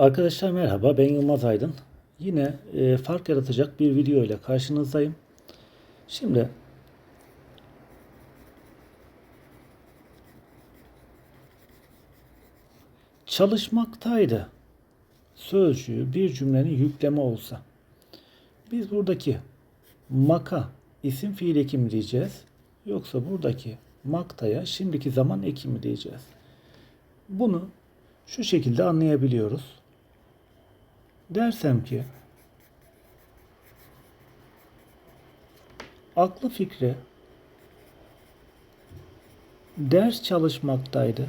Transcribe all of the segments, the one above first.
Arkadaşlar merhaba ben Yılmaz Aydın. Yine e, fark yaratacak bir video ile karşınızdayım. Şimdi çalışmaktaydı sözcüğü bir cümlenin yükleme olsa. Biz buradaki maka isim fiil ekimi diyeceğiz. Yoksa buradaki maktaya şimdiki zaman ekimi diyeceğiz. Bunu şu şekilde anlayabiliyoruz. Dersem ki aklı fikri ders çalışmaktaydı.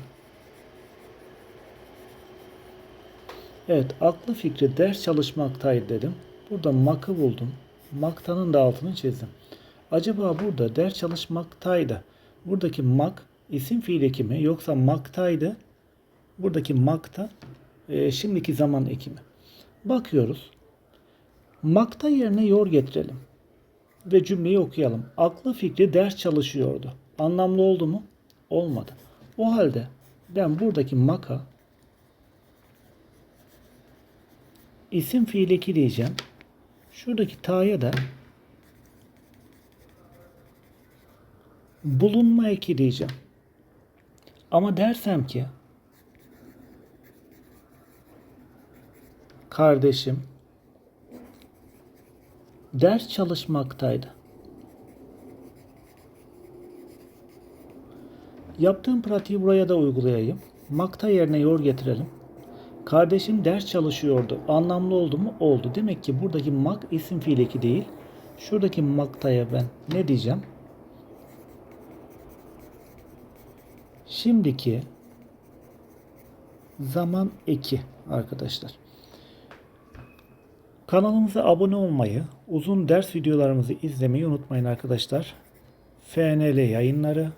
Evet, aklı fikri ders çalışmaktaydı dedim. Burada makı buldum. Maktanın da altını çizdim. Acaba burada ders çalışmaktaydı. Buradaki mak isim fiil ekimi yoksa maktaydı. Buradaki makta e, şimdiki zaman ekimi. Bakıyoruz. Makta yerine yor getirelim. Ve cümleyi okuyalım. Aklı fikri ders çalışıyordu. Anlamlı oldu mu? Olmadı. O halde ben buradaki maka isim fiil eki diyeceğim. Şuradaki ta'ya da bulunma eki diyeceğim. Ama dersem ki kardeşim ders çalışmaktaydı. Yaptığım pratiği buraya da uygulayayım. Makta yerine yor getirelim. Kardeşim ders çalışıyordu. Anlamlı oldu mu? Oldu. Demek ki buradaki mak isim fiil değil. Şuradaki maktaya ben ne diyeceğim? Şimdiki zaman eki arkadaşlar. Kanalımıza abone olmayı, uzun ders videolarımızı izlemeyi unutmayın arkadaşlar. FNL yayınları